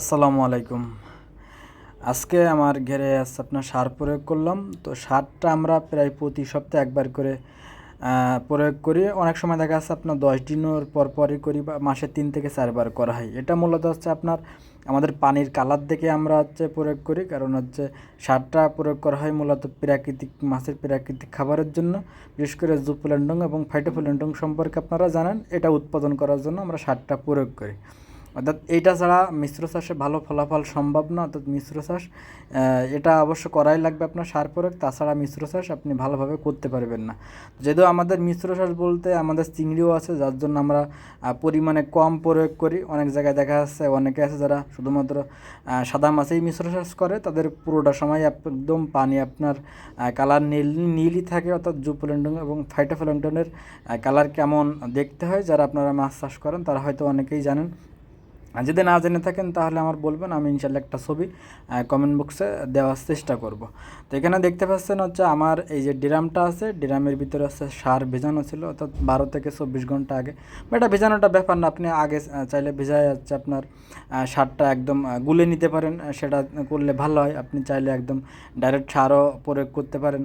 আসসালামু আলাইকুম। আজকে আমার ঘেরে আপনার সার প্রয়োগ করলাম। তো সারটা আমরা প্রায় প্রতি সপ্তাহে একবার করে প্রয়োগ করি। অনেক সময় দেখা যাচ্ছে আপনার দশ দিনের পর পরই করি বা মাসে তিন থেকে চারবার করা হয়। এটা মূলত হচ্ছে আপনার আমাদের পানির কালার দেখে আমরা হচ্ছে প্রয়োগ করি। কারণ হচ্ছে সারটা প্রয়োগ করা হয় মূলত প্রাকৃতিক মাছের প্রাকৃতিক খাবারের জন্য। বিশেষ করে জুপ্ল্যান্ডং এবং ফাইটোফ্ল্যান্ডং সম্পর্কে আপনারা জানেন। এটা উৎপাদন করার জন্য আমরা সারটা প্রয়োগ করি। অর্থাৎ এইটা ছাড়া মিশ্র চাষে ভালো ফলাফল সম্ভব না, অর্থাৎ মিশ্র চাষ এটা অবশ্য করাই লাগবে আপনার সার প্রয়োগ, তাছাড়া মিশ্র চাষ আপনি ভালোভাবে করতে পারবেন না। যেহেতু আমাদের মিশ্র চাষ বলতে আমাদের চিংড়িও আছে, যার জন্য আমরা পরিমাণে কম প্রয়োগ করি। অনেক জায়গায় দেখা যাচ্ছে, অনেকে আছে যারা শুধুমাত্র সাদা মাছেই মিশ্র চাষ করে, তাদের পুরোটা সময় একদম পানি আপনার কালার নীল, নীলই থাকে, অর্থাৎ জুপ্লেন্ডন এবং ফাইটোফ্ল্যান্টনের কালার কেমন দেখতে হয়, যারা আপনারা মাছ চাষ করেন, তারা হয়তো অনেকেই জানেন। যদি না জেনে থাকেন, তাহলে আমার বলবেন, আমি ইনশাল্লাহ একটা ছবি কমেন্ট বক্সে দেওয়ার চেষ্টা করব। তো এখানে দেখতে পাচ্ছেন হচ্ছে আমার এই যে ড্রামটা আছে, ড্রামের ভিতরে হচ্ছে সার ভেজানো ছিল, অর্থাৎ বারো থেকে চব্বিশ ঘণ্টা আগে। বা এটা ভেজানোটা ব্যাপার না, আপনি আগে চাইলে ভেজায় যাচ্ছে আপনার সারটা একদম গুলে নিতে পারেন, সেটা করলে ভালো হয়। আপনি চাইলে একদম ডাইরেক্ট সারও প্রয়োগ করতে পারেন।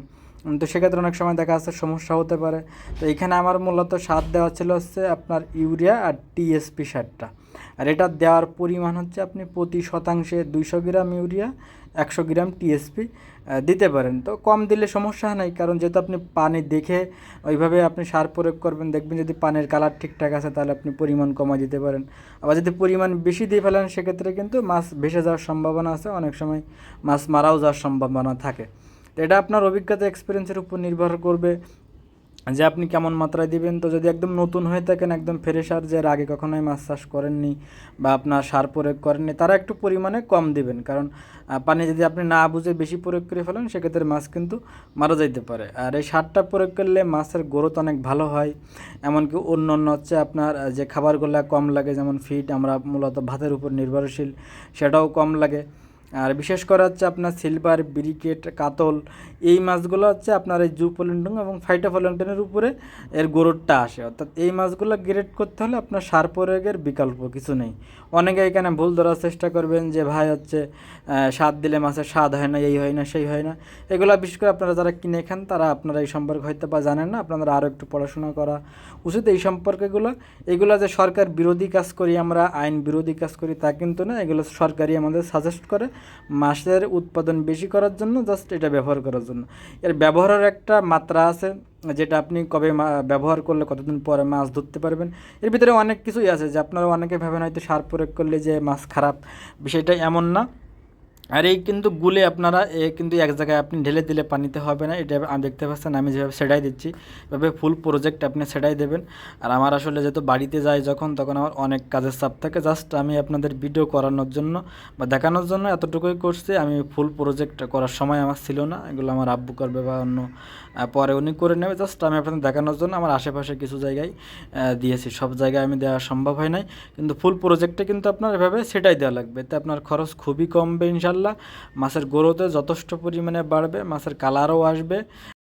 তো সেক্ষেত্রে অনেক সময় দেখা যাচ্ছে সমস্যা হতে পারে। তো এখানে আমার মূলত সার দেওয়া ছিল হচ্ছে আপনার ইউরিয়া আর টিএসপি সারটা আর এটা দেওয়ার পরিমাণ হচ্ছে আপনি প্রতি শতাংশে দুইশো গ্রাম ইউরিয়া, একশো গ্রাম টিএসপি দিতে পারেন। তো কম দিলে সমস্যা নাই, কারণ যেহেতু আপনি পানি দেখে ওইভাবে আপনি সার প্রয়োগ করবেন, দেখবেন যদি পানির কালার ঠিকঠাক আছে তাহলে আপনি পরিমাণ কমা দিতে পারেন। আবার যদি পরিমাণ বেশি দিয়ে ফেলেন, সেক্ষেত্রে কিন্তু মাছ ভেসে যাওয়ার সম্ভাবনা আছে। অনেক সময় মাছ মারাও যাওয়ার সম্ভাবনা থাকে। তো এটা আপনার অভিজ্ঞতা এক্সপিরিয়েন্সের উপর নির্ভর করবে যে আপনি কেমন মাত্রায় দিবেন। তো যদি একদম নতুন হয়ে থাকেন, একদম ফ্রেশার যে আগে কখনোই মাছ চাষ করেননি বা আপনার সার প্রয়োগ করেননি, তারা একটু পরিমাণে কম দিবেন। কারণ পানি যদি আপনি না বুঝে বেশি প্রয়োগ করে ফেলেন, সেক্ষেত্রে মাছ কিন্তু মারা যাইতে পারে। আর এই সারটা প্রয়োগ করলে মাছের গ্রোথ অনেক ভালো হয়। এমনকি অন্য অন্য হচ্ছে আপনার যে খাবারগুলো কম লাগে, যেমন ফিড আমরা মূলত ভাতের উপর নির্ভরশীল, সেটাও কম লাগে। আর বিশেষ করে হচ্ছে আপনার সিলভার ব্রিকেট কাতল, এই মাছগুলো হচ্ছে আপনার এই জুপোলেন্টন এবং ফাইটোফোলেন্টনের উপরে এর গ্রোথটা আসে। অর্থাৎ এই মাছগুলো গ্রেড করতে হলে আপনার সার প্রয়োগের বিকল্প কিছু নেই। অনেকে এখানে ভুল ধরার চেষ্টা করবেন যে, ভাই, হচ্ছে স্বাদ দিলে মাছের স্বাদ হয় না, এই হয় না, সেই হয় না। এগুলো বিশেষ করে আপনারা যারা কিনে খান, তারা আপনারা এই সম্পর্কে হয়তো বা জানেন না। আপনারা আরও একটু পড়াশোনা করা উচিত। এই সম্পর্কেগুলো, এগুলো যে সরকার বিরোধী কাজ করি আমরা, আইন বিরোধী কাজ করি তা কিন্তু না, এগুলো সরকারই আমাদের সাজেস্ট করে। মাছের উৎপাদন বেশি করার জন্য জাস্ট এটা ব্যবহার করার জন্য। এর ব্যবহারের একটা মাত্রা আছে, যেটা আপনি কবে ব্যবহার করলে কতদিন পরে মাছ ধরতে পারবেন। এর ভিতরে অনেক কিছুই আছে, যে আপনারা অনেকে ভাবেন হয়তো সার প্রয়োগ করলে যে মাছ খারাপ, বিষয়টা এমন না। আর এই কিন্তু গুলে আপনারা, এ কিন্তু এক জায়গায় আপনি ঢেলে দিলে পানিতে হবে না, এটা আমি দেখতে পাচ্ছেন, আমি যেভাবে সেটাই দিচ্ছি। এভাবে ফুল প্রজেক্ট আপনি সেটাই দেবেন। আর আমার আসলে যেহেতু বাড়িতে যাই যখন, তখন আমার অনেক কাজের চাপ থাকে। জাস্ট আমি আপনাদের ভিডিও করানোর জন্য বা দেখানোর জন্য এতটুকুই করছি। আমি ফুল প্রজেক্ট করার সময় আমার ছিল না। এগুলো আমার আব্বু করবে বা অন্য পরে উনি করে নেবে। জাস্ট আমি আপনাদের দেখানোর জন্য আমার আশেপাশে কিছু জায়গায় দিয়েছি। সব জায়গায় আমি দেওয়া সম্ভব হয় নাই। কিন্তু ফুল প্রজেক্টে কিন্তু আপনার এভাবে সেটাই দেওয়া লাগবে। এতে আপনার খরচ খুবই কমবে ইনশাল্লাহ মাছের গ্রোথে যথেষ্ট পরিমাণে বাড়বে মাছের কালারও আসবে।